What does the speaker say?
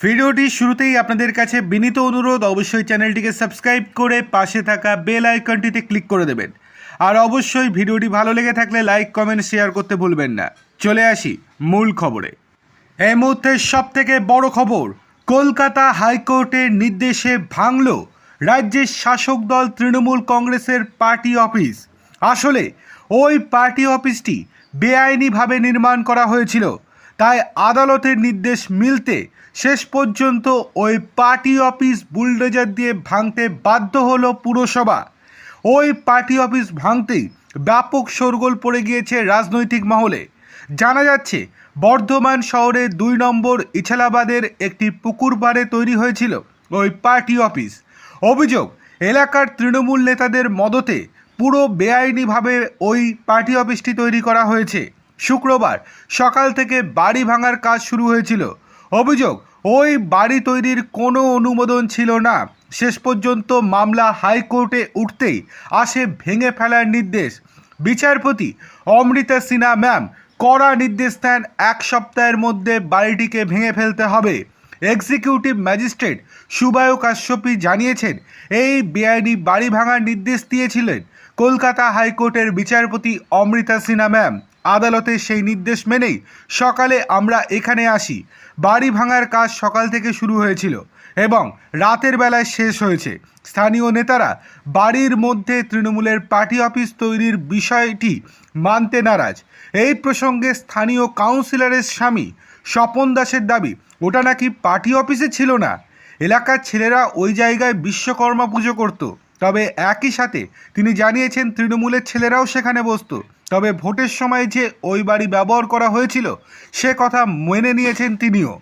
ভিডিওটি শুরুতেই আপনাদের কাছে বিনীত অনুরোধ, অবশ্যই চ্যানেলটিকে সাবস্ক্রাইব করে পাশে থাকা বেল আইকনটিতে ক্লিক করে দেবেন। আর অবশ্যই ভিডিওটি ভালো লেগে থাকলে লাইক, কমেন্ট, শেয়ার করতে ভুলবেন না। চলে আসি মূল খবরে। এই মুহূর্তে সব থেকে বড় খবর, কলকাতা হাইকোর্টের নির্দেশে ভাঙল রাজ্যের শাসক দল তৃণমূল কংগ্রেসের পার্টি অফিস। আসলে ওই পার্টি অফিসটি বেআইনিভাবে নির্মাণ করা হয়েছিল। তাই আদালতের নির্দেশ মিলতে শেষ পর্যন্ত ওই পার্টি অফিস বুলডোজার দিয়ে ভাঙতে বাধ্য হলো পুরসভা। ওই পার্টি অফিস ভাঙতেই ব্যাপক শোরগোল পড়ে গিয়েছে রাজনৈতিক মহলে। জানা যাচ্ছে, বর্ধমান শহরে দুই নম্বর ইছালাবাদের একটি পুকুর পাড়ে তৈরি হয়েছিল ওই পার্টি অফিস। অভিযোগ, এলাকার তৃণমূল নেতাদের মদতে পুরো বেআইনিভাবে ওই পার্টি অফিসটি তৈরি করা হয়েছে। শুক্রবার সকাল থেকে বাড়ি ভাঙার কাজ শুরু হয়েছিল। অভিযোগ, ওই বাড়ি তৈরির কোনো অনুমোদন ছিল না। শেষ পর্যন্ত মামলা হাইকোর্টে উঠতেই আসে ভেঙে ফেলার নির্দেশ। বিচারপতি অমৃতা সিনহা ম্যাম কড়া নির্দেশ দেন এক সপ্তাহের মধ্যে বাড়িটিকে ভেঙে ফেলতে হবে। এক্সিকিউটিভ ম্যাজিস্ট্রেট সুবায়ু কাশ্যপি জানিয়েছেন, এই বেআইনি বাড়ি ভাঙার নির্দেশ দিয়েছিলেন কলকাতা হাইকোর্টের বিচারপতি অমৃতা সিনহা ম্যাম। আদালতে সেই নির্দেশ মেনেই সকালে আমরা এখানে আসি। বাড়ি ভাঙার কাজ সকাল থেকে শুরু হয়েছিল এবং রাতের বেলায় শেষ হয়েছে। স্থানীয় নেতারা বাড়ির মধ্যে তৃণমূলের পার্টি অফিস তৈরির বিষয়টি মানতে নারাজ। এই প্রসঙ্গে স্থানীয় কাউন্সিলরের স্বামী স্বপন দাসের দাবি, ওটা নাকি পার্টি অফিসে ছিল না। এলাকার ছেলেরা ওই জায়গায় বিশ্বকর্মা পুজো করত। তবে একই সাথে তিনি জানিয়েছেন তৃণমূলের ছেলেরাও সেখানে বসত। তবে ভোটের সময় যে ওই বাড়ি ব্যবহার করা হয়েছিল, সে কথা মেনে নিয়েছেন তিনিও।